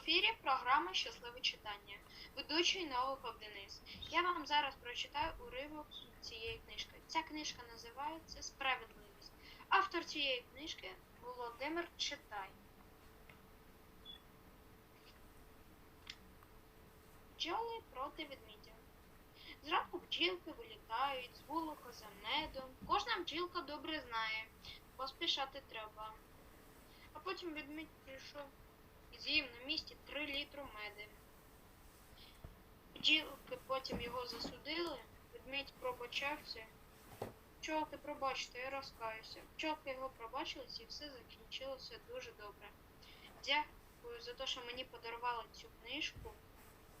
ефірі програма Щасливе читання. Ведучий Новиков Денис. Я вам зараз прочитаю уривок цієї книжки. Ця книжка називається Справедливість. Автор цієї книжки Володимир Читай. Бджоли проти ведмідя. Зранку бджілки вилітають з вулика за медом. Кожна бджілка добре знає, поспішати треба. А потім ведмідь прийшов з'їв на місці 3 літри меди. Бджілки потім його засудили, ведмідь пробачався. Пчолки, пробачте, я розкаюся. Пчолки його пробачились і все закінчилося дуже добре. Дякую за те, що мені подарували цю книжку.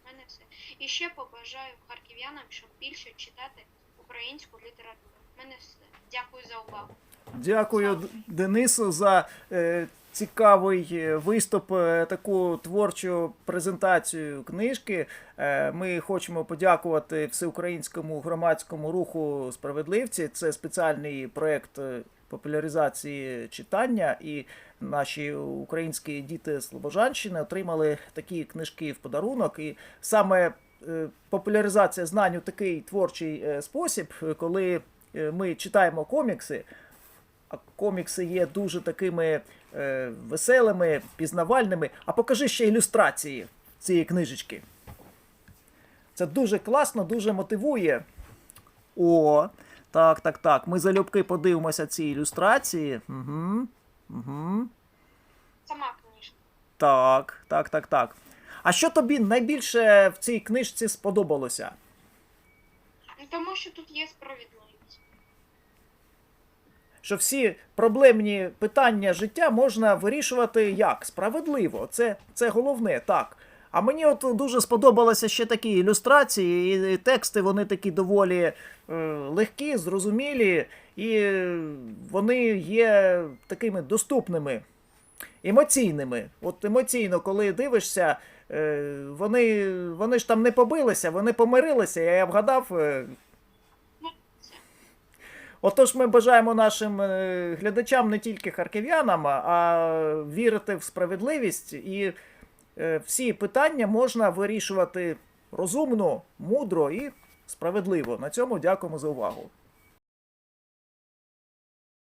У мене все. І ще побажаю харків'янам, щоб більше читати українську літературу. У мене все. Дякую за увагу. Дякую Денису за е, цікавий е, виступ, е, таку творчу презентацію книжки. Е, ми хочемо подякувати всеукраїнському громадському руху справедливці. Це спеціальний проєкт е, популяризації читання, і наші українські діти Слобожанщини отримали такі книжки в подарунок. І саме популяризація знань у такий творчий спосіб, коли ми читаємо комікси. А комікси є дуже такими е, веселими, пізнавальними. А покажи ще ілюстрації цієї книжечки. Це дуже класно, дуже мотивує. О, так, так, так. Ми залюбки подивимося ці ілюстрації. Угу, угу. Сама книжка. Так, так, так, так. А що тобі найбільше в цій книжці сподобалося? Тому що тут є справедливість. Що всі проблемні питання життя можна вирішувати як? Справедливо. Це, це головне, так. А мені от дуже сподобалися ще такі ілюстрації, і тексти вони такі доволі е, легкі, зрозумілі, і вони є такими доступними, емоційними. От емоційно, коли дивишся, е, вони, вони ж там не побилися, вони помирилися. Я вгадав, е. Отож, ми бажаємо нашим е, глядачам не тільки харків'янам, а вірити в справедливість, і е, всі питання можна вирішувати розумно, мудро і справедливо. На цьому дякуємо за увагу.